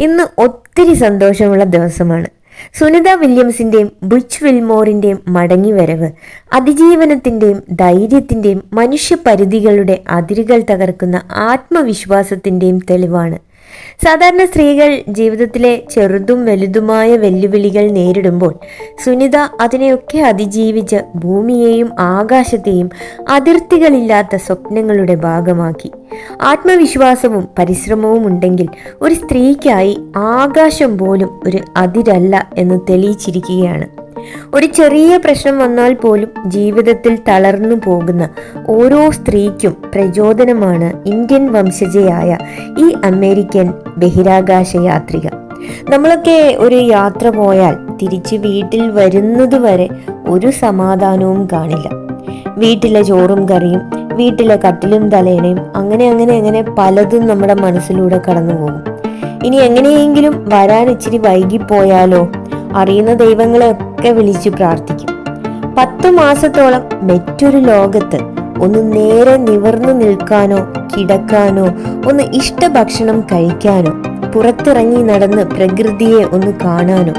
ഇന്ന് ഒത്തിരി സന്തോഷമുള്ള ദിവസമാണ്. സുനിത വില്യംസിന്റെയും ബുച്ച് വിൽമോറിന്റെയും മടങ്ങിവരവ് അതിജീവനത്തിന്റെയും ധൈര്യത്തിന്റെയും മനുഷ്യപരിധികളുടെ അതിരുകൾ തകർക്കുന്ന ആത്മവിശ്വാസത്തിന്റെയും തെളിവാണ്. സാധാരണ സ്ത്രീകൾ ജീവിതത്തിലെ ചെറുതും വലുതുമായ വെല്ലുവിളികൾ നേരിടുമ്പോൾ സുനിത അതിനെയൊക്കെ അതിജീവിച്ച് ഭൂമിയെയും ആകാശത്തെയും അതിർത്തികളില്ലാത്ത സ്വപ്നങ്ങളുടെ ഭാഗമാക്കി. ആത്മവിശ്വാസവും പരിശ്രമവും ഉണ്ടെങ്കിൽ ഒരു സ്ത്രീക്കായി ആകാശം പോലും ഒരു അതിരല്ല എന്ന് തെളിയിച്ചിരിക്കുകയാണ്. ഒരു ചെറിയ പ്രശ്നം വന്നാൽ പോലും ജീവിതത്തിൽ തളർന്നു പോകുന്ന ഓരോ സ്ത്രീക്കും പ്രചോദനമാണ് ഇന്ത്യൻ വംശജയായ ഈ അമേരിക്കൻ ബഹിരാകാശ യാത്രിക. നമ്മളൊക്കെ ഒരു യാത്ര പോയാൽ തിരിച്ച് വീട്ടിൽ വരുന്നതുവരെ ഒരു സമാധാനവും കാണില്ല. വീട്ടിലെ ചോറും കറിയും വീട്ടിലെ കട്ടിലും തലേണയും അങ്ങനെ അങ്ങനെ അങ്ങനെ പലതും നമ്മുടെ മനസ്സിലൂടെ കടന്നു പോകും. ഇനി എങ്ങനെയെങ്കിലും വരാൻ ഇച്ചിരി വൈകിപ്പോയാലോ? അറിയുന്ന ദൈവങ്ങളെ ഒക്കെ വിളിച്ചു പ്രാർത്ഥിക്കും. പത്തു മാസത്തോളം മറ്റൊരു ലോകത്ത് ഒന്ന് നേരെ നിവർന്നു നിൽക്കാനോ കിടക്കാനോ ഒന്ന് ഇഷ്ട ഭക്ഷണം കഴിക്കാനോ പുറത്തിറങ്ങി നടന്ന് പ്രകൃതിയെ ഒന്ന് കാണാനോ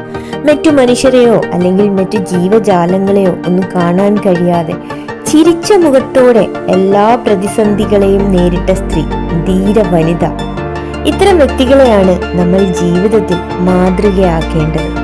മറ്റു മനുഷ്യരെയോ അല്ലെങ്കിൽ മറ്റു ജീവജാലങ്ങളെയോ ഒന്ന് കാണാൻ കഴിയാതെ ചിരിച്ച മുഖത്തോടെ എല്ലാ പ്രതിസന്ധികളെയും നേരിട്ട സ്ത്രീ ധീര വനിത ഇത്തരം വ്യക്തികളെയാണ് നമ്മൾ ജീവിതത്തിൽ മാതൃകയാക്കേണ്ടത്.